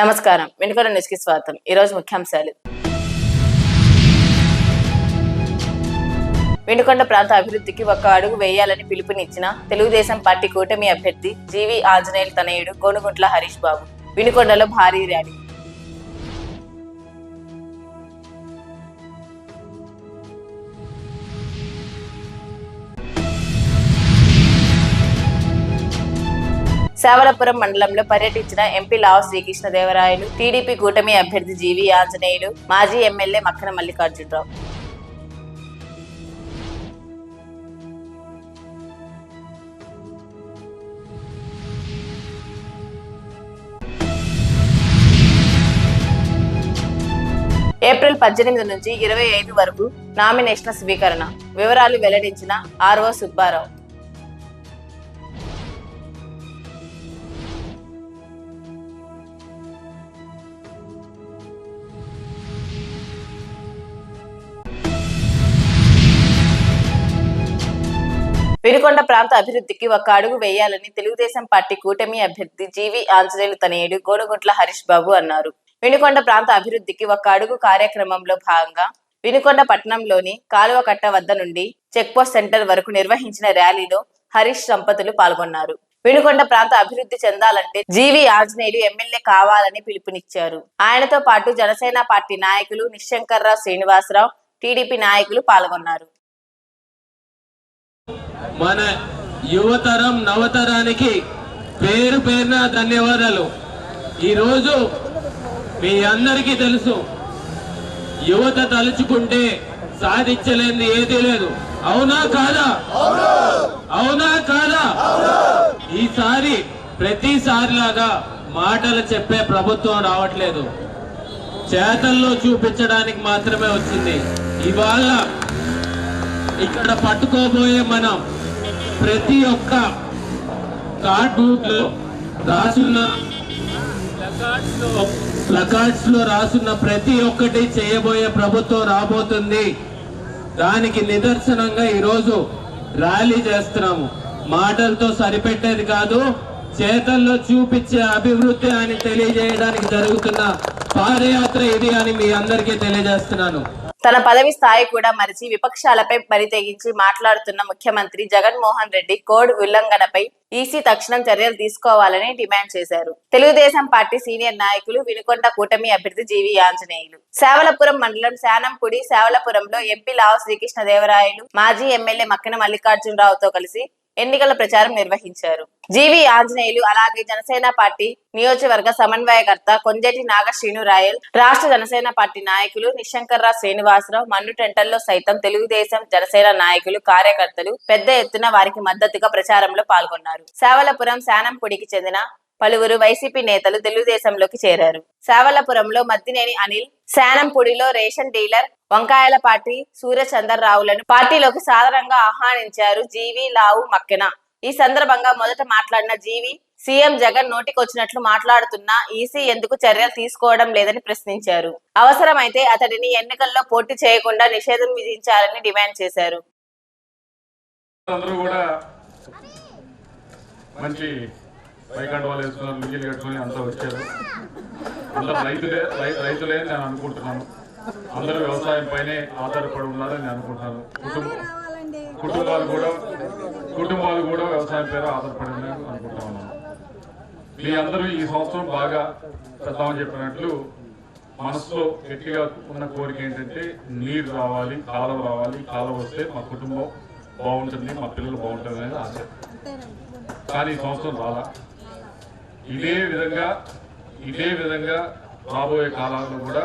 నమస్కారం. వెనుకొండ న్యూస్కి స్వాగతం. ఈరోజు ముఖ్యాంశాలు. వెనుకొండ ప్రాంత అభివృద్ధికి ఒక అడుగు వేయాలని పిలుపునిచ్చిన తెలుగుదేశం పార్టీ కూటమి అభ్యర్థి జీవి ఆంజనేయులు తనయుడు గోనుగుంట్ల హరీష్ బాబు. వినుకొండలో భారీ ర్యాలీ. సేవలపురం మండలంలో పర్యటించిన ఎంపీ లావు శ్రీకృష్ణదేవరాయలు టీడీపీ కూటమి అభ్యర్థి జీవి ఆంజనేయులు మాజీ ఎమ్మెల్యే మక్కన మల్లికార్జునరావు. ఏప్రిల్ పద్దెనిమిది నుంచి ఇరవై ఐదు వరకు నామినేషన్ల స్వీకరణ. వివరాలు వెల్లడించిన ఆర్ఓ సుబ్బారావు. వినుకొండ ప్రాంత అభివృద్ధికి ఒక అడుగు వేయాలని తెలుగుదేశం పార్టీ కూటమి అభ్యర్థి జీవి ఆంజనేయులు తనయుడు గోనుగుంట్ల హరీష్ బాబు అన్నారు. వినుకొండ ప్రాంత అభివృద్ధికి ఒక అడుగు కార్యక్రమంలో భాగంగా వినుకొండ పట్టణంలోని కాలువ కట్ట వద్ద నుండి చెక్పోస్ట్ సెంటర్ వరకు నిర్వహించిన ర్యాలీలో హరీష్ దంపతులు పాల్గొన్నారు. వినుకొండ ప్రాంత అభివృద్ధి చెందాలంటే జీవి ఆంజనేయుడు ఎమ్మెల్యే కావాలని పిలుపునిచ్చారు. ఆయనతో పాటు జనసేన పార్టీ నాయకులు నిశంకర్రావు శ్రీనివాసరావు టీడీపీ నాయకులు పాల్గొన్నారు. మన యువతరం నవతరానికి పేరు పేరున ధన్యవాదాలు. ఈరోజు మీ అందరికీ తెలుసు యువత తలుచుకుంటే సాధించలేనిది ఏదీ లేదు. అవునా కాదా? అవునా కాదా? ఈసారి ప్రతిసారి లాగా మాటలు చెప్పే ప్రభుత్వం రావట్లేదు. చేతల్లో చూపించడానికి మాత్రమే వచ్చింది. ఇవాళ ఇక్కడ పట్టుకోబోయే మనం ప్రతి ఒక్క కార్డ్బుక్లో రాసున్న ప్లకార్డ్స్లో రాసున్న ప్రతి ఒక్కటి చేయబోయే ప్రభుత్వం రాబోతుంది. దానికి నిదర్శనంగా ఈరోజు ర్యాలీ చేస్తున్నాము. మాటలతో సరిపెట్టేది కాదు చేతల్లో చూపించే అభివృద్ధి అని తెలియజేయడానికి జరుగుతున్న పాదయాత్ర ఇది అని మీ అందరికీ తెలియజేస్తున్నాను. తన పదవి స్థాయి కూడా మరిచి విపక్షాలపై పరితెగించి మాట్లాడుతున్న ముఖ్యమంత్రి జగన్మోహన్ రెడ్డి కోడ్ ఉల్లంఘనపై ఈసీ తక్షణం చర్యలు తీసుకోవాలని డిమాండ్ చేశారు. తెలుగుదేశం పార్టీ సీనియర్ నాయకులు వినుకొండ కూటమి అభ్యర్థి జీవి ఆంజనేయులు. సేవలపురం మండలం శానంపుడి సేవలపురంలో ఎంపీ లావు శ్రీకృష్ణదేవరాయలు మాజీ ఎమ్మెల్యే మక్కన మల్లికార్జునరావుతో కలిసి ఎన్నికల ప్రచారం నిర్వహించారు. జీవి ఆంజనేయులు అలాగే జనసేన పార్టీ నియోజకవర్గ సమన్వయకర్త కొంజటి నాగశ్రీను రాయల్ రాష్ట్ర జనసేన పార్టీ నాయకులు నిశంకర్రావు శ్రీనివాసరావు మన్ను టెంటల్లో సైతం తెలుగుదేశం జనసేన నాయకులు కార్యకర్తలు పెద్ద ఎత్తున వారికి మద్దతుగా ప్రచారంలో పాల్గొన్నారు. సేవలపురం శానంపుడికి చెందిన పలువురు వైసీపీ నేతలు తెలుగుదేశంలోకి చేరారు. సేవలపురంలో మద్దినేని అనిల్ శానంపుడిలో రేషన్ డీలర్ వంకాయల పార్టీ సూర్యచంద్రరావులను పార్టీలోకి సాధారణంగా ఆహ్వానించారు జీవి లావు మక్కెన. ఈ సందర్భంగా మొదట మాట్లాడిన జీవి సీఎం జగన్ నోటికొచ్చినట్లు మాట్లాడుతున్నా ఈసీ ఎందుకు చర్యలు తీసుకోవడం లేదని ప్రశ్నించారు. అవసరమైతే అతడిని ఎన్నికల్లో పోటీ చేయకుండా నిషేధం విధించాలని డిమాండ్ చేశారు. అందరూ మంచి పైకండవాలు వేసుకున్నారు లుంగీలు కట్టుకొని అంతా వచ్చారు. అందరు రైతులే రైతులే నేను అనుకుంటున్నాను. అందరూ వ్యవసాయం పైనే ఆధారపడి ఉన్నారని నేను అనుకుంటున్నాను. కుటుంబం కుటుంబాలు కూడా కుటుంబాలు కూడా వ్యవసాయం పేరు ఆధారపడి ఉన్నారని అనుకుంటా ఉన్నాను. మీ అందరూ ఈ సంవత్సరం బాగా పెద్దామని చెప్పినట్లు మనసులో గట్టిగా ఉన్న కోరిక ఏంటంటే నీరు రావాలి కాలువ రావాలి కాలువ వస్తే మా కుటుంబం బాగుంటుంది మా పిల్లలు బాగుంటుంది అనేది ఆశ. కానీ ఈ సంవత్సరం రాలా. ఇదే విధంగా ఇదే విధంగా రాబోయే కాలాల్లో కూడా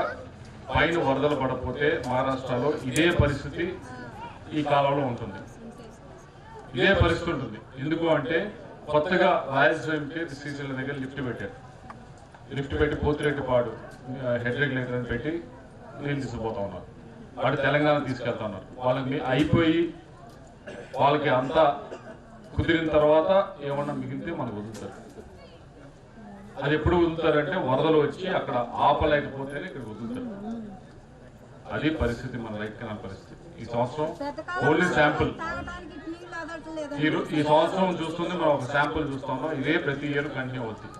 పైన వరదలు పడకపోతే మహారాష్ట్రలో ఇదే పరిస్థితి ఈ కాలంలో ఉంటుంది. ఇదే పరిస్థితి ఉంటుంది. ఎందుకు అంటే కొత్తగా రాయలసీమకి శ్రీశైల దగ్గర లిఫ్ట్ పెట్టారు. లిఫ్ట్ పెట్టి పోతిరెడ్డి పాడు హెడ్ రెగ్యులేటర్ అని పెట్టి నీళ్ళు తీసుకుపోతా ఉన్నారు. వాడు తెలంగాణ తీసుకెళ్తా ఉన్నారు. వాళ్ళకి అయిపోయి వాళ్ళకి అంతా కుదిరిన తర్వాత ఏమన్నా మిగిలితే మనకు వదులుతారు. అది ఎప్పుడు వదులుతారంటే వరదలు వచ్చి అక్కడ ఆపలేకపోతేనే ఇక్కడ వదులుతారు. అది పరిస్థితి మన రైట్ కెనాల్ పరిస్థితి. ఈ సంవత్సరం ఓన్లీ శాంపుల్. ఈ సంవత్సరం చూస్తుంది మనం ఒక శాంపుల్ చూస్తున్నాం ఇదే ప్రతి ఇయర్ కంటిన్యూ అవుతుంది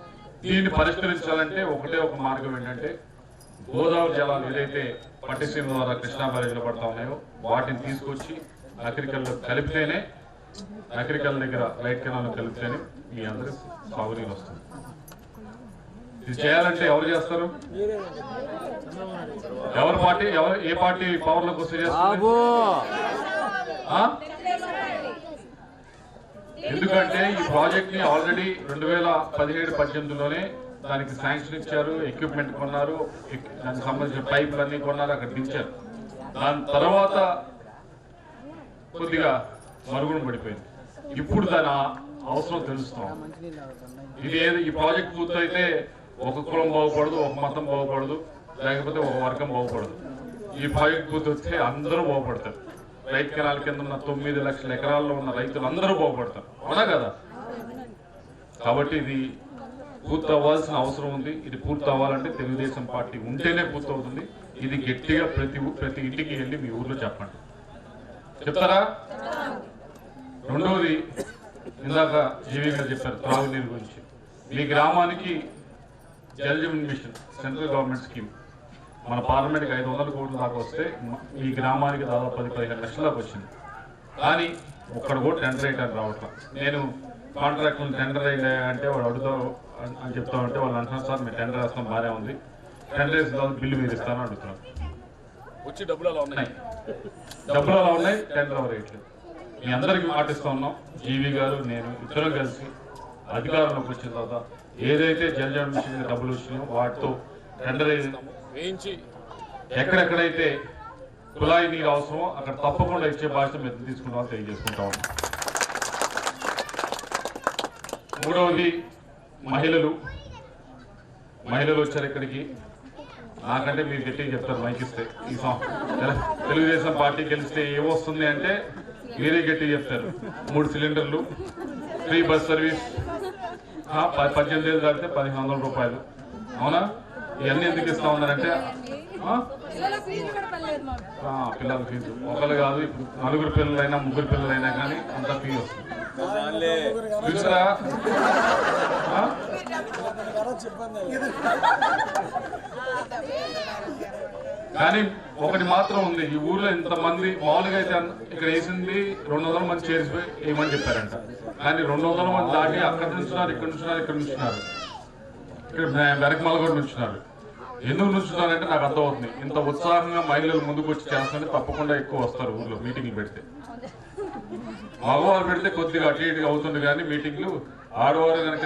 దీన్ని పరిష్కరించాలంటే ఒకటే ఒక మార్గం ఏంటంటే గోదావరి జలాలు ఏదైతే పట్టిసీమ ద్వారా కృష్ణా బ్యారేజ్లో పడతా ఉన్నాయో వాటిని తీసుకొచ్చి నకరికల్లో కలిపితేనే నకరికల్ దగ్గర లైట్ కెనాల్ కలిపితేనే మీ అందరి సాగునీరు వస్తుంది. ఇది చేయాలంటే ఎవరు చేస్తారు? ఎవరి పార్టీ? ఎవరు? ఏ పార్టీ పవర్లోకి వస్తే చేస్తుంది ఆ? ఎందుకంటే ఈ ప్రాజెక్ట్ని ఆల్రెడీ రెండు వేల పదిహేడు పద్దెనిమిదిలోనే దానికి శాంక్షన్ ఇచ్చారు ఎక్విప్మెంట్ కొన్నారు దానికి సంబంధించిన పైపులు అన్ని కొన్నారు అక్కడ దించారు. దాని తర్వాత కొద్దిగా మరుగున పడిపోయింది. ఇప్పుడు దాని అవసరం తెలుస్తాం ఇది ఏది? ఈ ప్రాజెక్ట్ పూర్తయితే ఒక కులం బాగుపడదు ఒక మతం బాగుపడదు లేకపోతే ఒక వర్గం బాగుపడదు. ఈ ఫైవ్ గుర్తు వస్తే అందరూ బాగుపడతారు. రైతు కెనాల కింద ఉన్న తొమ్మిది లక్షల ఎకరాల్లో ఉన్న రైతులు అందరూ బాగుపడతారు. అవునా కదా? కాబట్టి ఇది పూర్తి అవ్వాల్సిన అవసరం ఉంది. ఇది పూర్తి అవ్వాలంటే తెలుగుదేశం పార్టీ ఉంటేనే పూర్తి అవుతుంది ఇది గట్టిగా ప్రతి ప్రతి ఇంటికి వెళ్ళి మీ ఊర్లో చెప్పండి. చెప్తారా? రెండవది ఇందాక జీవి గారు చెప్పారు త్రాగునీరు గురించి. మీ గ్రామానికి Jal Jeevan mission central government scheme. మన పార్లమెంట్కి ఐదు వందల కోట్ల దాకా వస్తే ఈ గ్రామానికి దాదాపు పది పదిహేను లక్షల దాకా వచ్చింది. కానీ ఒక్కడ కూడా టెండర్ వేయడానికి రావట్లేదు నేను కాంట్రాక్ట్ టెండర్ అయ్యా అంటే వాడు అడుగుతావు అని- చెప్తా ఉంటే వాళ్ళు అంటున్నారు సార్ మేము టెండర్ వేస్తాం బాగానే ఉంది. టెండర్ వేసిన తర్వాత బిల్లు మీరు ఇస్తారని అడుగుతున్నారు. వచ్చి డబ్బులు అలా ఉన్నాయి. డబ్బులు అలా ఉన్నాయి టెండర్ ఎవరు వేయట్లేదు మీ అందరికీ మాటిస్తా ఉన్నాం. జీవి గారు నేను ఇద్దరం కలిసి అధికారంలోకి వచ్చిన తర్వాత ఏదైతే జల్ జీవన్ మిషన్ డబ్బులు వచ్చినాయో వాటితో టెండర్ వేయించి ఎక్కడెక్కడైతే కుళాయి నీరు అవసరమో అక్కడ తప్పకుండా ఇచ్చే బాధ్యత మేము తీసుకుంటామని తెలియజేసుకుంటా ఉన్నాం. మూడవది మహిళలు. మహిళలు వచ్చారు ఇక్కడికి. నాకంటే మీరు గట్టిగా చెప్తారు మైక్ ఇస్తే. ఈ తెలుగుదేశం పార్టీ గెలిస్తే ఏమొస్తుంది అంటే మీరే గట్టిగా చెప్తారు. మూడు సిలిండర్లు ఫ్రీ బస్ సర్వీస్ పద్దెనిమిది ఏళ్ళు దాటితే పదిహేను వందల రూపాయలు. అవునా? ఇవన్నీ ఎందుకు ఇస్తా ఉన్నారంటే ఆ? పిల్లల ఫీజు కూడా పర్లేదు మాకు. ఆ, పిల్లల ఫీజు. ఒకరు కాదు ఇప్పుడు నలుగురు పిల్లలైనా ముగ్గురు పిల్లలైనా కానీ అంత ఫీజు వస్తుంది. చూసారా? ఆ? కానీ ఒకటి మాత్రం ఉంది. ఈ ఊర్లో ఇంతమంది మామూలుగా అయితే ఇక్కడ వేసింది రెండు వందల మంది చేర్చి వేయమని చెప్పారంట. కానీ రెండు వందల మంది దాటి అక్కడ నుంచున్నారు ఇక్కడ నుంచున్నారు ఇక్కడ నుంచున్నారు ఇక్కడ వెనకమల కూడా నుంచున్నారు ఎందుకు నుంచున్నారంటే నాకు అర్థమవుతుంది. ఇంత ఉత్సాహంగా మహిళలు ముందుకు వచ్చి చేస్తుంటే తప్పకుండా ఎక్కువ వస్తారు ఊర్లో మీటింగ్లు పెడితే. మగవాళ్ళు పెడితే కొద్దిగా అటు ఇటుగా అవుతుంది కానీ మీటింగ్లు ఆడవారు కనుక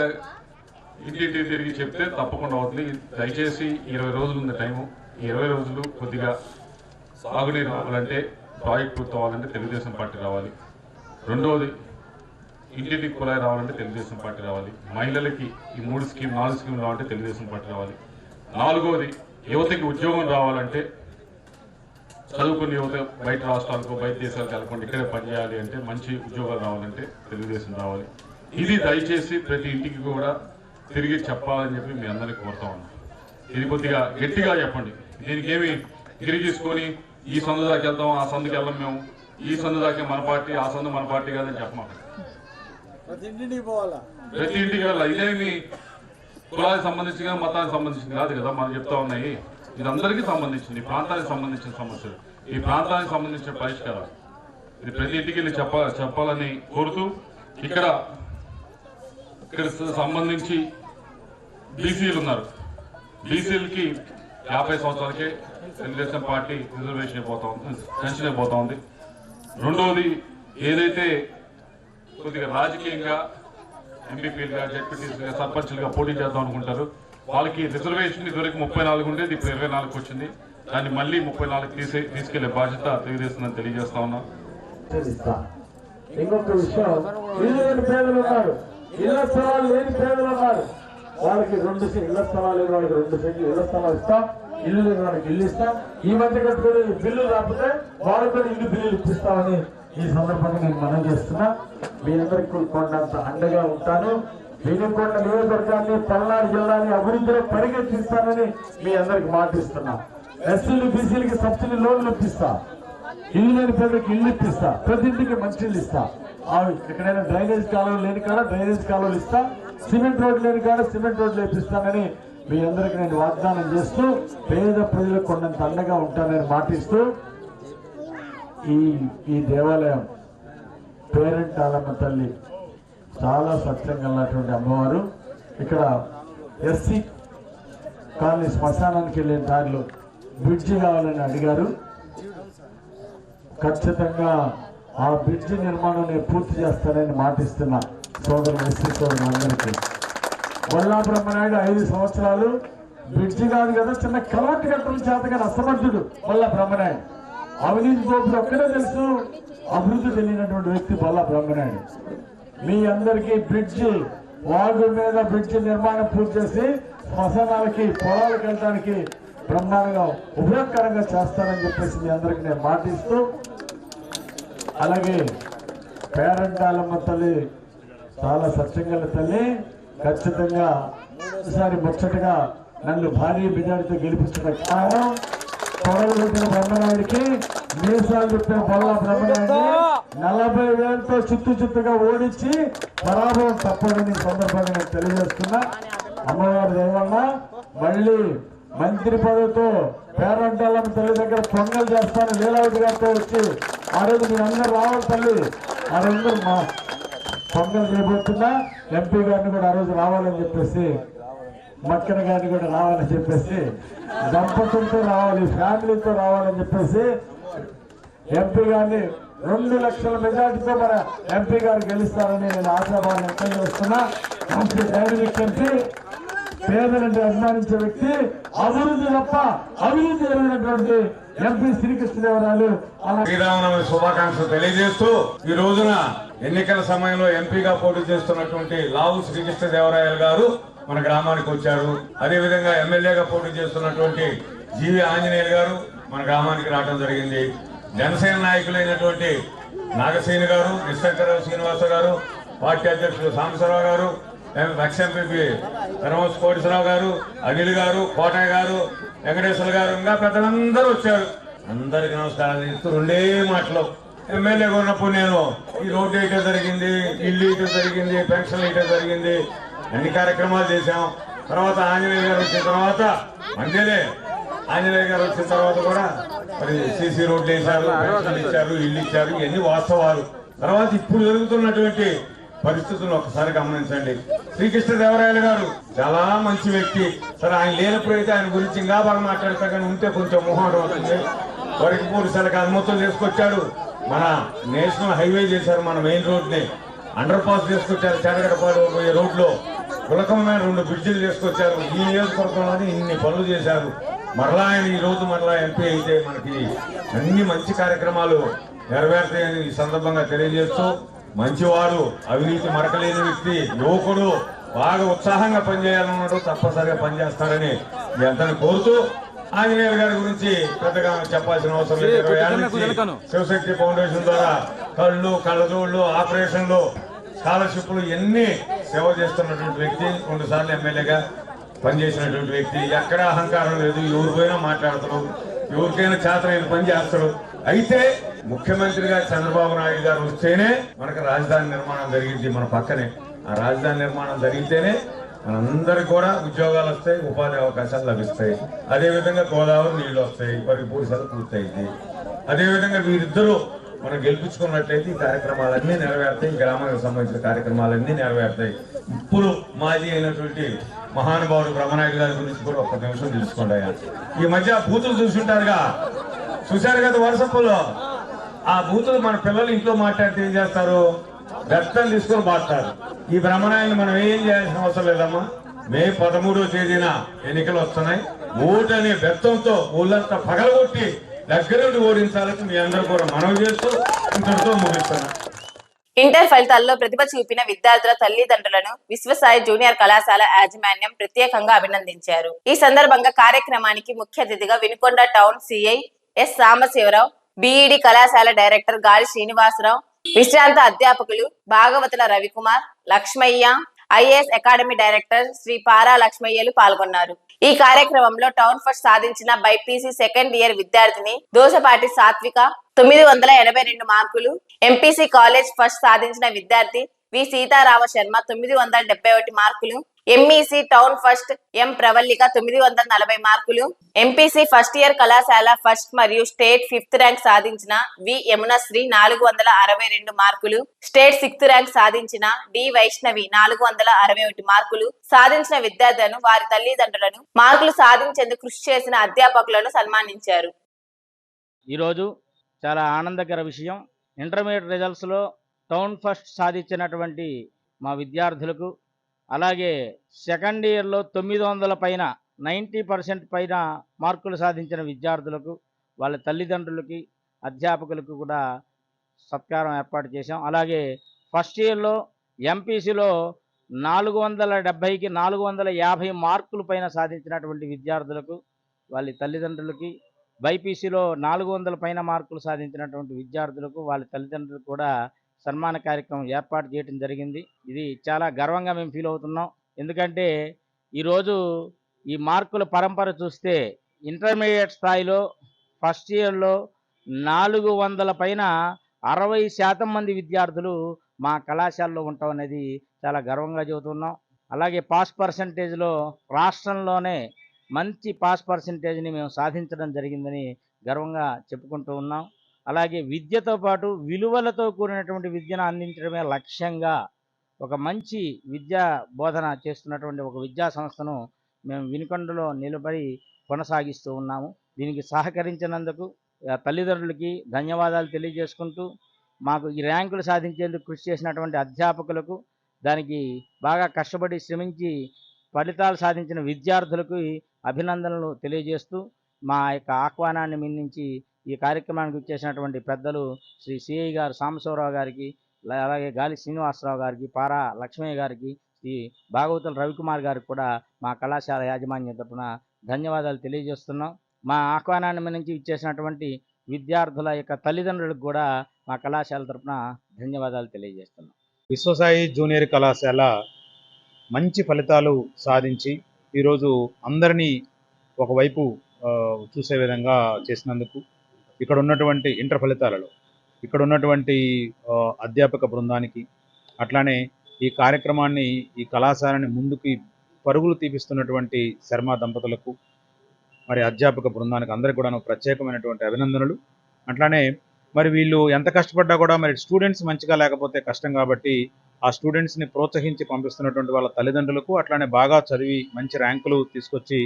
ఇంటింటి తిరిగి చెప్తే తప్పకుండా అవుతుంది. దయచేసి ఇరవై రోజులు ఉంది టైము. ఈ ఇరవై రోజులు కొద్దిగా సాగునీరు రావాలంటే ప్రాజెక్ట్ పూర్తి అవ్వాలంటే తెలుగుదేశం పార్టీ రావాలి. రెండవది ఇంటింటికి కుళాయి రావాలంటే తెలుగుదేశం పార్టీ రావాలి. మహిళలకి ఈ మూడు స్కీమ్ నాలుగు స్కీమ్ రావాలంటే తెలుగుదేశం పార్టీ రావాలి. నాలుగవది యువతకి ఉద్యోగం రావాలంటే చదువుకున్న యువత బయట రాష్ట్రాలకు బయట దేశాలకు వెళ్ళకుండా ఇక్కడే పనిచేయాలి అంటే మంచి ఉద్యోగాలు రావాలంటే తెలుగుదేశం రావాలి. ఇది దయచేసి ప్రతి ఇంటికి కూడా తిరిగి చెప్పాలని చెప్పి మీ అందరికీ కోరుతా ఉన్నాను ఇది కొద్దిగా గట్టిగా చెప్పండి. దీనికి ఏమి గిరిగీసుకొని ఈ సందు దాకా వెళ్తాం ఆ సందుకి వెళ్ళం మేము. ఈ సందు దాకా మన పార్టీ ఆ సందు మన పార్టీ కాదని చెప్పమాక ప్రతి ఇంటికి వెళ్ళాలి? ఇదేమి కులానికి సంబంధించి కానీ మతానికి సంబంధించింది? కాదు కదా మనం చెప్తా ఉన్నాయి. ఇది అందరికీ సంబంధించింది ఈ ప్రాంతానికి సంబంధించిన సమస్యలు. ఈ ప్రాంతానికి సంబంధించిన పరిష్కారం ఇది ప్రతి ఇంటికి వెళ్ళి చెప్ప చెప్పాలని కోరుతూ ఇక్కడ ఇక్కడ సంబంధించి బీసీలు ఉన్నారు. బీసీలకి యాభై సంవత్సరాలకే తెలుగుదేశం పార్టీ రిజర్వేషన్ అయిపోతా ఉంది పెన్షన్ అయిపోతా ఉంది. రెండవది ఏదైతే కొద్దిగా రాజకీయంగా ఎంపీపీలుగా జడ్పీటీసీలుగా సర్పంచ్లుగా పోటీ చేద్దాం అనుకుంటారు వాళ్ళకి రిజర్వేషన్ ఇదివరకు ముప్పై నాలుగు ఉండేది ఇప్పుడు ఇరవై నాలుగు వచ్చింది. దాన్ని మళ్ళీ ముప్పై నాలుగు తీసే తీసుకెళ్ళే బాధ్యత తెలుగుదేశం అని తెలియజేస్తా ఉన్నా. ఇంకొక విషయం ఇల్లు లేని పేదలు ఉన్నారు. ఇళ్ళ స్థలాలు లేని పేదలు ఉన్నారు. వాళ్ళకి రెండు ఇళ్ళ స్థలాలు వాళ్ళకి రెండు సెంట్లు ఇళ్ళ స్థలాలు ఇస్తాం ఇల్లు లేని వాళ్ళకి ఇల్లు ఇస్తాం. ఈ మధ్య కట్టుకుని బిల్లు రాకపోతే వాళ్ళకి కూడా ఇల్లు బిల్లులు ఇప్పిస్తామని ఈ సందర్భంగా నేను మనం చేస్తున్నా. మీ అందరికి కొండంత అండగా ఉంటాను. వినుకొండ నియోజకవర్గాన్ని పల్నాడు జిల్లాని అభివృద్ధిలో పరిగెత్తిస్తానని మీ అందరికి మాటిస్తున్నా. ఎస్సీలు బీసీలకి సబ్సిడీ లోన్లు ఇప్పిస్తా. ఇల్లు లేని పేదలకు ఇల్లు ఇప్పిస్తా. ప్రతి ఇంటికి మంచి ఇల్లు ఇస్తా ఎక్కడైనా డ్రైనేజ్ కాలువలు లేని కాడ డ్రైనేజ్ కాలువలు ఇస్తా. సిమెంట్ రోడ్లు లేని కాడ సిమెంట్ రోడ్లు వేపిస్తానని మీ అందరికి నేను వాగ్దానం చేస్తూ పేద ప్రజలకు కొండంత అండగా ఉంటానని మాటిస్తూ ఈ ఈ దేవాలయం పేరెంట్ ఆలమ్మ తల్లి చాలా సత్యం ఉన్నటువంటి అమ్మవారు. ఇక్కడ ఎస్సీ కాలనీ శ్మశానానికి వెళ్ళే దారిలో బ్రిడ్జి కావాలని అడిగారు. ఖచ్చితంగా ఆ బ్రిడ్జి నిర్మాణం నేను పూర్తి చేస్తానని మాటిస్తున్నా. సోదరు ఎస్సీ సోదరులందరికీ బొల్లా బ్రహ్మనాయుడు ఐదు సంవత్సరాలు బ్రిడ్జి కాదు కదా చిన్న కలవట్టు కట్టడం చేతగాని అసమర్థుడు బొల్లా బ్రహ్మనాయుడు. అవినీతి గోపులు ఒక్కడే తెలుసు అభివృద్ధి తెలియనటువంటి వ్యక్తి బొల్లా బ్రహ్మనాయుడు. మీ అందరికీ బ్రిడ్జి వాగు మీద బ్రిడ్జి నిర్మాణం పూర్తి చేసి శ్మశానాలకి పొలాలకు వెళ్ళడానికి బ్రహ్మాండంగా ఉపయోగకరంగా చేస్తానని చెప్పేసి మీ అందరికీ నేను మాటిస్తూ అలాగే పేరంటాలమ్మ తల్లి చాలా సత్యంగల తల్లి. ఖచ్చితంగా ఒకసారి ముచ్చటగా నన్ను భారీ బిజారితో గెలిపించిన కారణం పొడలు పెట్టిన బ్రహ్మనాయుడికి మీసాలు చెప్పిన బొల్ల బ్రహ్మనాయుడు నలభై వేలతో చిత్తు చుట్టుగా ఓడించి పరాభవం తప్పదని సందర్భంగా నేను తెలియజేస్తున్నా. అమ్మవారి దయవల్ల మళ్ళీ మంత్రి పదవితో పేరంటాలమ్మ తల్లి దగ్గర పొంగల్ చేస్తాను లీలావతి గారితో వచ్చి ఆ రోజు మీ అందరు రావాలి తల్లి. ఆ రోజు మా పొంగల్ చేయబోతున్నా ఎంపీ గారిని కూడా ఆ రోజు రావాలని చెప్పేసి మక్కన గారిని కూడా రావాలని చెప్పేసి దంపతులతో రావాలి ఫ్యామిలీతో రావాలని చెప్పేసి ఎంపీ గారిని రెండు లక్షల మెజార్టీతో మన ఎంపీ గారు గెలుస్తారని నేను ఆశాభావం వ్యక్తం చేస్తున్నా. మంచి డైనమిక్ ఎంపీ పేదలంటే అభిమానించే వ్యక్తి అభివృద్ధి తప్ప అభివృద్ధి జరిగినటువంటి ఎంపీ శ్రీకృష్ణదేవరాయలు శ్రీరామనవమి శుభాకాంక్షలు తెలియజేస్తూ ఈ రోజున ఎన్నికల సమయంలో ఎంపీగా పోటీ చేస్తున్నటువంటి లావు శ్రీకృష్ణదేవరాయలు గారు మన గ్రామానికి వచ్చారు. అదే విధంగా ఎమ్మెల్యేగా పోటీ చేస్తున్నటువంటి జీవి ఆంజనేయులు గారు మన గ్రామానికి రావడం జరిగింది. జనసేన నాయకులైనటువంటి నాగసేని గారు నిశంకరరావు శ్రీనివాస గారు పార్టీ అధ్యక్షుడు సాంబశివరావు గారు ఎక్స్ ఎంపీ ధర్మస్ కోటేశ్వరరావు గారు అనిల్ గారు కోటయ్య గారు వెంకటేశ్వర గారు ఇంకా పెద్దలందరూ వచ్చారు. అందరికి నమస్కారాలు చెప్తూ రెండే మాటలు. ఎమ్మెల్యేగా ఉన్నప్పుడు నేను ఈ రోడ్డు వేయటం జరిగింది ఇల్లు వేయటం జరిగింది పెన్షన్ వేయటం జరిగింది అన్ని కార్యక్రమాలు చేశాం. తర్వాత ఆంజనేయ గారు వచ్చిన తర్వాత మంచిదే ఆంజనేయ గారు వచ్చిన తర్వాత కూడా మరి సీసీ రోడ్లు వేశారు పెన్షన్లు ఇచ్చారు ఇల్లు ఇచ్చారు ఇవన్నీ వాస్తవాలు. తర్వాత ఇప్పుడు జరుగుతున్నటువంటి పరిస్థితులను ఒకసారి గమనించండి. శ్రీకృష్ణదేవరాయలు గారు చాలా మంచి వ్యక్తి. సరే ఆయన లేనప్పుడు అయితే ఆయన గురించి ఇంకా బాగా మాట్లాడతా కానీ ఉంటే కొంచెం మొహం అవుతుంది వరకు పోలీసులకు అనుమతులు తీసుకొచ్చాడు. మన నేషనల్ హైవే చేశారు మన మెయిన్ రోడ్ని. అండర్ పాస్ తీసుకొచ్చారు చెడగడపాడు పోయే రోడ్లో. కులకమైన రెండు బ్రిడ్జిలు తీసుకొచ్చారు. ఈ నియోజకవర్గంలోనే ఇన్ని పనులు చేశారు. మరలా ఆయన ఈ రోజు మరలా ఎంపీ అయితే మనకి అన్ని మంచి కార్యక్రమాలు నెరవేర్తాయని ఈ సందర్భంగా తెలియజేస్తూ మంచివాడు అవినీతి మరకలేని వ్యక్తి యువకుడు బాగా ఉత్సాహంగా పనిచేయాలన్నాడు తప్పనిసరిగా పనిచేస్తారని మీ అందరిని కోరుతూ ఆంజనేయులు గారి గురించి పెద్దగా చెప్పాల్సిన అవసరం లేదు. ఇరవై ఏళ్ళ నుంచి శివశక్తి ఫౌండేషన్ ద్వారా కళ్ళు కళ్ళజోళ్ళు ఆపరేషన్లు స్కాలర్షిప్లు ఎన్ని సేవ చేస్తున్నటువంటి వ్యక్తి రెండు సార్లు ఎమ్మెల్యేగా పనిచేసినటువంటి వ్యక్తి ఎక్కడ అహంకారం లేదు ఎవరు పోయినా మాట్లాడతారు ఎవరికైనా చేతనైన పని చేస్తాడు. అయితే ముఖ్యమంత్రిగా చంద్రబాబు నాయుడు గారు వస్తేనే మనకు రాజధాని నిర్మాణం జరిగింది మన పక్కనే. ఆ రాజధాని నిర్మాణం జరిగితేనే మనందరికి కూడా ఉద్యోగాలు వస్తాయి ఉపాధి అవకాశాలు లభిస్తాయి. అదేవిధంగా గోదావరి నీళ్ళు వస్తాయి వరి పూడిసలు పూర్తయింది అదేవిధంగా వీరిద్దరూ మనం గెలిపించుకున్నట్లయితే ఈ కార్యక్రమాలన్నీ నెరవేరుతాయి ఈ గ్రామానికి సంబంధించిన కార్యక్రమాలన్నీ నెరవేరుతాయి. ఇప్పుడు మాజీ అయినటువంటి మహానుభావుడు బ్రహ్మనాయుడు గారి గురించి కూడా ఒక్క నిమిషం తెలుసుకోండి ఈ మధ్య పూతులు చూసుంటారుగా చూశారు కదా వాట్సాప్లో ఆ బూతులు మన పిల్లలు ఇంట్లో మాట్లాడితే ఏం చేస్తారు? వ్యక్తం తీసుకొని బాస్తారు ఈ భ్రమణాన్ని మనం ఏం చేయాల్సిన అవసరం లేదమ్మా? మే పదమూడో తేదీన ఎన్నికలు వస్తున్నాయి. ఓటు అనే వ్యక్తంతో ఊళ్ళంతా పగలగొట్టి దగ్గరుండి ఓడించాలని మీ అందరూ కూడా మనవి చేస్తూ ఇంతటితో ముగిస్తున్నా ఇంటర్ ఫలితాల్లో ప్రతిభ చూపిన విద్యార్థుల తల్లిదండ్రులను విశ్వసాయి జూనియర్ కళాశాల యాజమాన్యం ప్రత్యేకంగా అభినందించారు. ఈ సందర్భంగా కార్యక్రమానికి ముఖ్య అతిథిగా Vinukonda town CI S Sambasivarao BEd కళాశాల డైరెక్టర్ గాలి శ్రీనివాసరావు విశ్రాంత అధ్యాపకులు Bhagavatula Ravikumar Lakshmaiah IAS academy director Shri Para లక్ష్మయ్యలు పాల్గొన్నారు. ఈ కార్యక్రమంలో టౌన్ ఫస్ట్ సాధించిన బైపీసీ సెకండ్ ఇయర్ విద్యార్థిని దోసపాటి సాత్విక తొమ్మిది వందల ఎనభై రెండు మార్కులు ఎంపీసీ కాలేజ్ ఫస్ట్ సాధించిన విద్యార్థి వి సీతారామ శర్మ తొమ్మిది వందల డెబ్బై ఒకటి మార్కులు MEC town first M Pravallika తొమ్మిది వందల నలభై మార్కులు. ఎంపీసీ ఫస్ట్ ఇయర్ కళాశాల ఫస్ట్ మరియు స్టేట్ ఫిఫ్త్ ర్యాంక్ సాధించిన వి యమునశ్రీ నాలుగు వందల అరవై రెండు మార్కులు. స్టేట్ సిక్స్త్ ర్యాంక్ సాధించిన డి వైష్ణవి నాలుగు వందల అరవై ఒకటి మార్కులు. సాధించిన విద్యార్థులను వారి తల్లిదండ్రులను మార్కులు సాధించేందుకు కృషి చేసిన అధ్యాపకులను సన్మానించారు. ఈరోజు చాలా ఆనందకర విషయం. ఇంటర్మీడియట్ రిజల్ట్స్లో టౌన్ ఫస్ట్ సాధించినటువంటి మా విద్యార్థులకు అలాగే సెకండ్ ఇయర్లో తొమ్మిది వందల పైన నైంటీ పర్సెంట్ పైన మార్కులు సాధించిన విద్యార్థులకు వాళ్ళ తల్లిదండ్రులకి అధ్యాపకులకు కూడా సత్కారం ఏర్పాటు చేశాం. అలాగే ఫస్ట్ ఇయర్లో ఎంపీసీలో నాలుగు వందల డెబ్భైకి నాలుగు వందల యాభై మార్కుల పైన సాధించినటువంటి విద్యార్థులకు వాళ్ళ తల్లిదండ్రులకి బైపీసీలో నాలుగు వందల పైన మార్కులు సాధించినటువంటి విద్యార్థులకు వాళ్ళ తల్లిదండ్రులకు కూడా సన్మాన కార్యక్రమం ఏర్పాటు చేయడం జరిగింది. ఇది చాలా గర్వంగా మేము ఫీల్ అవుతున్నాం. ఎందుకంటే ఈరోజు ఈ మార్కుల పరంపర చూస్తే ఇంటర్మీడియట్ స్థాయిలో ఫస్ట్ ఇయర్లో నాలుగు వందల పైన అరవై శాతం మంది విద్యార్థులు మా కళాశాలలో ఉండటం అనేది చాలా గర్వంగా చెబుతున్నాం. అలాగే పాస్ పర్సంటేజ్లో రాష్ట్రంలోనే మంచి పాస్ పర్సంటేజ్ని మేము సాధించడం జరిగిందని గర్వంగా చెప్పుకుంటూ ఉన్నాం. అలాగే విద్యతో పాటు విలువలతో కూడినటువంటి విద్యను అందించడమే లక్ష్యంగా ఒక మంచి విద్యా బోధన చేస్తున్నటువంటి ఒక విద్యా సంస్థను మేము వినుకొండలో నిలబడి కొనసాగిస్తూ ఉన్నాము. దీనికి సహకరించినందుకు తల్లిదండ్రులకి ధన్యవాదాలు తెలియజేసుకుంటూ మాకు ఈ ర్యాంకులు సాధించేందుకు కృషి చేసినటువంటి అధ్యాపకులకు దానికి బాగా కష్టపడి శ్రమించి ఫలితాలు సాధించిన విద్యార్థులకు అభినందనలు తెలియజేస్తూ మా యొక్క ఆహ్వానాన్ని మిన్నించి ఈ కార్యక్రమానికి ఇచ్చేసినటువంటి పెద్దలు శ్రీ సిఐ గారు సాంబశివరావు గారికి అలాగే గాలి శ్రీనివాసరావు గారికి పారా లక్ష్మయ్య గారికి శ్రీ భాగవతుల రవికుమార్ గారికి కూడా మా కళాశాల యాజమాన్యం తరపున ధన్యవాదాలు తెలియజేస్తున్నాం. మా ఆహ్వానాన్ని నుంచి ఇచ్చేసినటువంటి విద్యార్థుల యొక్క తల్లిదండ్రులకు కూడా మా కళాశాల తరపున ధన్యవాదాలు తెలియజేస్తున్నాం. విశ్వసాయి జూనియర్ కళాశాల మంచి ఫలితాలు సాధించి ఈరోజు అందరినీ ఒకవైపు చూసే విధంగా చేసినందుకు ఇక్కడ ఉన్నటువంటి ఇంటర్ ఫలితాలలో ఇక్కడ ఉన్నటువంటి అధ్యాపక బృందానికి అట్లానే ఈ కార్యక్రమాన్ని ఈ కళాశాలని ముందుకి పరుగులు తీపిస్తున్నటువంటి శర్మ దంపతులకు మరి అధ్యాపక బృందానికి అందరికీ కూడా ప్రత్యేకమైనటువంటి అభినందనలు. అట్లానే మరి వీళ్ళు ఎంత కష్టపడ్డా కూడా మరి స్టూడెంట్స్ మంచిగా లేకపోతే కష్టం కాబట్టి ఆ స్టూడెంట్స్ని ప్రోత్సహించి పంపిస్తున్నటువంటి వాళ్ళ తల్లిదండ్రులకు అట్లానే బాగా చదివి మంచి ర్యాంకులు తీసుకొచ్చి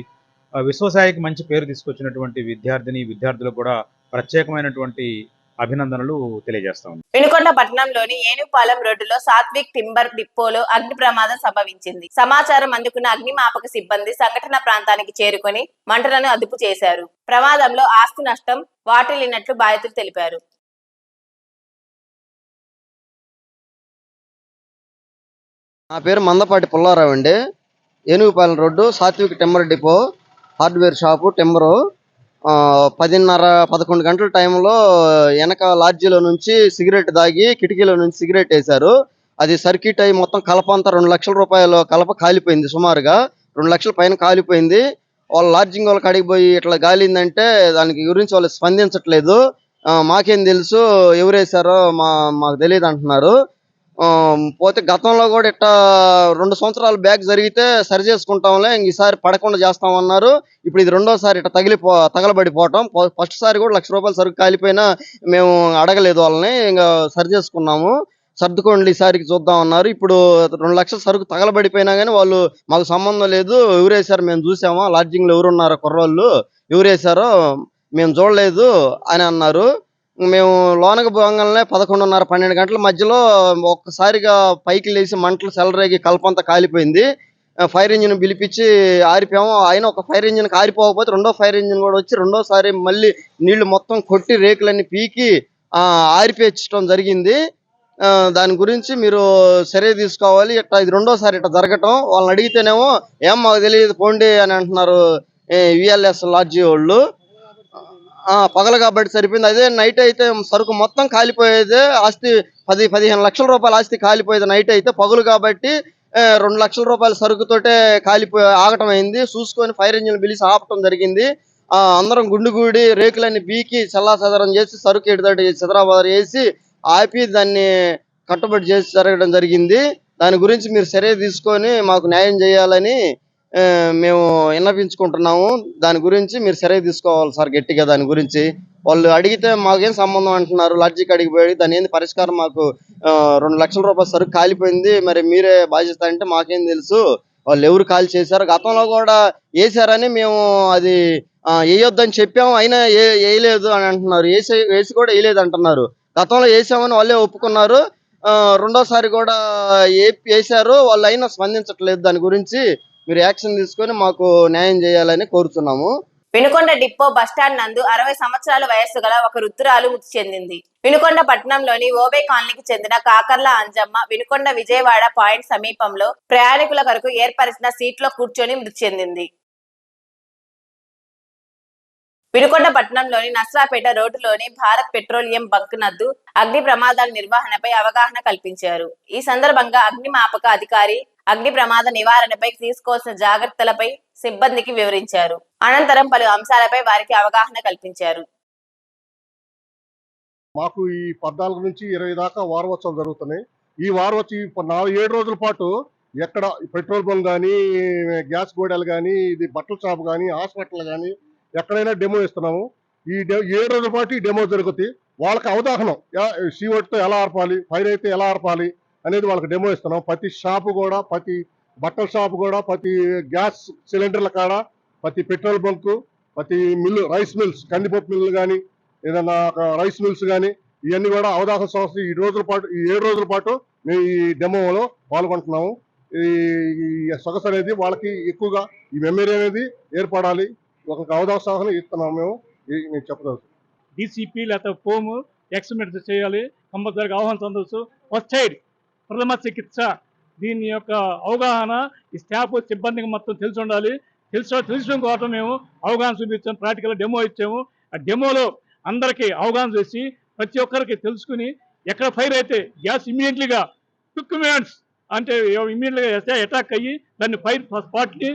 విశ్వసాయికి మంచి పేరు తీసుకొచ్చినటువంటి విద్యార్థిని విద్యార్థులకు కూడా ప్రత్యేకమైనటువంటి అభినందనలు తెలియజేస్తాం వినుకొండ పట్టణంలోని ఏనుపాలెం రోడ్డులో సాత్విక్ టింబర్ డిపోలో అగ్ని ప్రమాదం సంభవించింది. సమాచారం అందుకున్న అగ్నిమాపక సిబ్బంది సంఘటన ప్రాంతానికి చేరుకొని మంటలను అదుపు చేశారు. ప్రమాదంలో ఆస్తి నష్టం వాటిల్లినట్లు బాధితులు తెలిపారు. నా పేరు మందపాటి పుల్లారావు అండి. Enugupalem road Satvik timber depot. Hardware shop timber పదిన్నర పదకొండు గంటల టైంలో వెనక లాడ్జీలో నుంచి సిగరెట్ దాగి కిటికీలో నుంచి సిగరెట్ వేశారు. అది సర్క్యూట్ అయ్యి మొత్తం కలప అంతా రెండు లక్షల రూపాయలు కలప కాలిపోయింది సుమారుగా. రెండు లక్షల పైన కాలిపోయింది. వాళ్ళు లాడ్జింగ్ వాళ్ళకి అడిగిపోయి ఇట్లా గాలిందంటే దానికి గురించి వాళ్ళు స్పందించట్లేదు. మాకేం తెలుసు ఎవరేశారో మా మాకు తెలియదు అంటున్నారు. పోతే గతంలో కూడా ఇట్ట రెండు సంవత్సరాలు బ్యాక్ జరిగితే సరి చేసుకుంటాంలే ఇంక ఈసారి పడకుండా చేస్తామన్నారు. ఇప్పుడు ఇది రెండోసారి ఇట్ట తగిలిపో తగలబడిపోవటం. ఫస్ట్ సారి కూడా లక్ష రూపాయలు సరుకు కాలిపోయినా మేము అడగలేదు వాళ్ళని ఇంకా సరి చేసుకున్నాము. సర్దుకోండి ఈసారికి చూద్దాం అన్నారు. ఇప్పుడు రెండు లక్షల సరుకు తగలబడిపోయినా కానీ వాళ్ళు మాకు సంబంధం లేదు ఎవరేశారు మేము చూసామా లాడ్జింగ్లో ఎవరున్నారో కుర్రోళ్ళు ఎవరేశారో మేము చూడలేదు అని అన్నారు. మేము లోనగ పోగానే పదకొండున్నర పన్నెండు గంటల మధ్యలో ఒక్కసారిగా పైకి లేచి మంటలు సెలరేగి కల్పంతా కాలిపోయింది. ఫైర్ ఇంజిన్ పిలిపించి ఆరిపోయాము. ఆయన ఒక ఫైర్ ఇంజిన్ ఆరిపోకపోతే రెండో ఫైర్ ఇంజిన్ కూడా వచ్చి రెండోసారి మళ్ళీ నీళ్ళు మొత్తం కొట్టి రేకులన్నీ పీకి ఆరిపేర్చడం జరిగింది. దాని గురించి మీరు చర్య తీసుకోవాలి. ఇట్లా ఇది రెండోసారి ఇట్లా జరగటం. వాళ్ళని అడిగితేనేమో ఏం మాకు తెలియదు పోండి అని అంటున్నారు విఎల్ఎస్ లాడ్జీ వాళ్ళు. పగలు కాబట్టి సరిపోయింది. అదే నైట్ అయితే సరుకు మొత్తం కాలిపోయేది ఆస్తి పది పదిహేను లక్షల రూపాయల ఆస్తి కాలిపోయేది నైట్ అయితే పగులు కాబట్టి రెండు లక్షల రూపాయల సరుకుతోటే కాలిపోయి ఆగటం అయింది చూసుకొని ఫైర్ ఇంజిన్ పిలిచి ఆపటం జరిగింది. అందరం గుండుగూడి రేకులన్నీ బీకి చల్లా చెదరం చేసి సరుకు ఎడతడి సిదరాబాద్ వేసి ఆపి దాన్ని కట్టుబడి చేసి జరగడం జరిగింది. దాని గురించి మీరు చర్య తీసుకొని మాకు న్యాయం చేయాలని మేము విన్నపించుకుంటున్నాము దాని గురించి మీరు చర్య తీసుకోవాలి సార్ గట్టిగా దాని గురించి. వాళ్ళు అడిగితే మాకేం సంబంధం అంటున్నారు? లాడ్జికి అడిగిపోయి దాని ఏంది పరిష్కారం మాకు రెండు లక్షల రూపాయల సరుకు కాలిపోయింది. మరి మీరే బాధ్యత అంటే మాకేం తెలుసు. వాళ్ళు ఎవరు కాల్ చేశారు? గతంలో కూడా వేసారని మేము అది వేయొద్దని చెప్పాము. అయినా ఏ- వేయలేదు అని అంటున్నారు. వేసి వేసి కూడా వేయలేదు అంటున్నారు. గతంలో వేసామని వాళ్ళే ఒప్పుకున్నారు. రెండోసారి కూడా వేసారు వాళ్ళు అయినా స్పందించట్లేదు దాని గురించి. మీరు యాక్షన్ తీసుకొని మాకు న్యాయం చేయాలని కోరుతున్నాము. వినుకొండ డిపో బస్టాండ్ నందు అరవై సంవత్సరాల వయస్సు గల ఒక వృద్ధురాలు మృతి చెందింది. వినుకొండ పట్టణంలోని ఓబే కాలనీకి చెందిన కాకర్ల అంజమ్మ వినుకొండ విజయవాడ పాయింట్ సమీపంలో ప్రయాణికుల కొరకు ఏర్పరిచిన సీట్లో కూర్చొని మృతి చెందింది. వినుకొండ పట్టణంలోని నస్రాపేట రోడ్డులోని భారత్ పెట్రోలియం బంక్ నద్దు అగ్ని ప్రమాదాల నిర్వహణపై అవగాహన కల్పించారు. ఈ సందర్భంగా అగ్నిమాపక అధికారి అగ్ని ప్రమాద నివారణపై తీసుకోవాల్సిన జాగ్రత్తలపై సిబ్బందికి వివరించారు. అనంతరం పలు అంశాలపై వారికి అవగాహన కల్పించారు. మాకు ఈ పద్నాలుగు నుంచి ఇరవై దాకా వారోత్సవాలు జరుగుతున్నాయి. ఈ వారోత్సవం నాలుగు ఏడు రోజుల పాటు ఎక్కడ పెట్రోల్ బంక్ కానీ గ్యాస్ గోడలు కానీ ఇది బట్టల షాప్ కానీ హాస్పిటల్ కానీ ఎక్కడైనా డెమో ఇస్తున్నాము. ఈ డె ఏడు రోజుల పాటు ఈ డెమో జరుగుతాయి వాళ్ళకి అవగాహన సీఓటితో ఎలా ఆర్పాలి ఫైర్ అయితే ఎలా ఆర్పాలి అనేది వాళ్ళకి డెమో ఇస్తున్నాం. ప్రతి షాపు కూడా ప్రతి బట్టల షాపు కూడా ప్రతి గ్యాస్ సిలిండర్ల కాడ ప్రతి పెట్రోల్ బంకు ప్రతి మిల్లు రైస్ మిల్స్ కందిపప్పు మిల్లు కానీ ఏదన్నా ఒక రైస్ మిల్స్ కానీ ఇవన్నీ కూడా అవగాహన సంస్థ ఈ రోజుల పాటు ఈ ఏడు రోజుల పాటు మేము ఈ డెమోలో పాల్గొంటున్నాము. ఈ సొగసు అనేది వాళ్ళకి ఎక్కువగా ఈ మెమరీ అనేది ఏర్పడాలి. ఒక అవగాహన ఇస్తున్నాము మేము. ఈ- నేను చెప్పదలుచు డీసీపీ లేకపోతే ఫోము ఎక్స్మెంట్ చేయాలి. కంపల్సరీగా ఆహ్వానం పొందవచ్చు ఫస్ట్ ఎయిడ్ ప్రథమ చికిత్స. దీని యొక్క అవగాహన ఈ స్టాఫ్ సిబ్బందికి మొత్తం తెలిసి ఉండాలి. తెలుసు తెలుసుకోవడం కోసం మేము అవగాహన చూపించాము ప్రాక్టికల్ డెమో ఇచ్చాము. ఆ డెమోలో అందరికీ అవగాహన చేసి ప్రతి ఒక్కరికి తెలుసుకుని ఎక్కడ ఫైర్ అయితే గ్యాస్ ఇమీడియట్లీగా క్విక్ మినిట్స్ అంటే ఇమీడియట్గా అటాక్ అయ్యి దాన్ని ఫైర్ స్పాట్ని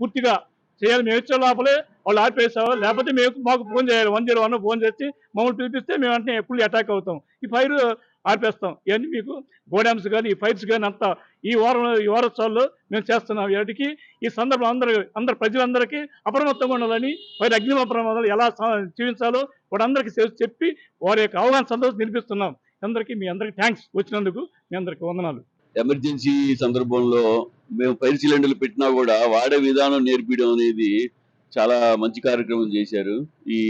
పూర్తిగా చేయాలి. మేము వచ్చే లోపలే వాళ్ళు ఆపేసావు? లేకపోతే మేము మాకు ఫోన్ చేయాలి. వన్ జీరో వన్ ఫోన్ చేసి మమ్మల్ని పిలిపిస్తే మేము వెంటనే ఫుల్ అటాక్ అవుతాం. ఈ ఫైర్ ఆపేస్తాం ఇవన్నీ మీకు గోడామ్స్ కానీ ఈ ఫైర్స్ కానీ అంతా ఈ వారం ఈ వారోత్సవాల్లో మేము చేస్తున్నాం. వీటికి ఈ సందర్భం అందరూ అందరు ప్రజలందరికీ అప్రమత్తంగా ఉండాలని వారి అగ్ని ప్రమాదాలు ఎలా జీవించాలో వారందరికీ చెప్పి వారి యొక్క అవగాహన సందర్భం నిలిపిస్తున్నాం. అందరికీ మీ అందరికీ థ్యాంక్స్ వచ్చినందుకు మీ అందరికీ వందనాలు. ఎమర్జెన్సీ సందర్భంలో మేము ఫైర్ సిలిండర్లు పెట్టినా కూడా వాడే విధానం నేర్పించడం అనేది చాలా మంచి కార్యక్రమం చేశారు. ఈ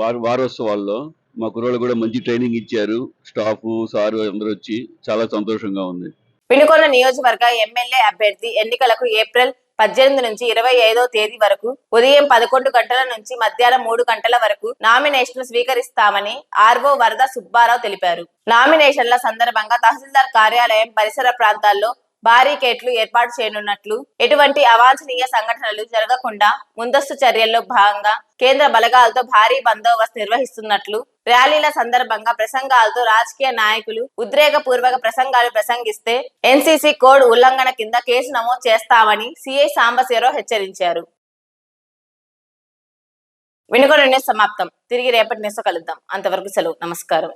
వార వారోత్సవాల్లో మా కుర్రోళ్ళు కూడా మంచి ట్రైనింగ్ ఇచ్చారు. స్టాఫ్ సార్ అందరూ వచ్చి చాలా సంతోషంగా ఉంది. వినుకొండ నియోజకవర్గ ఎమ్మెల్యే అభ్యర్థి ఎన్నికలకు ఏప్రిల్ పద్దెనిమిది నుంచి ఇరవై ఐదో తేదీ వరకు ఉదయం పదకొండు గంటల నుంచి మధ్యాహ్నం మూడు గంటల వరకు నామినేషన్లు స్వీకరిస్తామని ఆర్వో వరద సుబ్బారావు తెలిపారు. నామినేషన్ల సందర్భంగా తహసీల్దార్ కార్యాలయం పరిసర ప్రాంతాల్లో బారికేట్లు ఏర్పాటు చేయనున్నట్లు ఎటువంటి అవాంఛనీయ సంఘటనలు జరగకుండా ముందస్తు చర్యల్లో భాగంగా కేంద్ర బలగాలతో భారీ బందోబస్తు నిర్వహిస్తున్నట్లు ర్యాలీల సందర్భంగా ప్రసంగాలతో రాజకీయ నాయకులు ఉద్రేకపూర్వక ప్రసంగాలు ప్రసంగిస్తే ఎన్సీసీ కోడ్ ఉల్లంఘన కింద కేసు నమోదు చేస్తామని సిఐ సాంబశివరావు హెచ్చరించారు. వినుకొండ న్యూస్ సమాప్తం. తిరిగి రేపటి న్యూస్ కలుద్దాం. అంతవరకు సెలవు. నమస్కారం.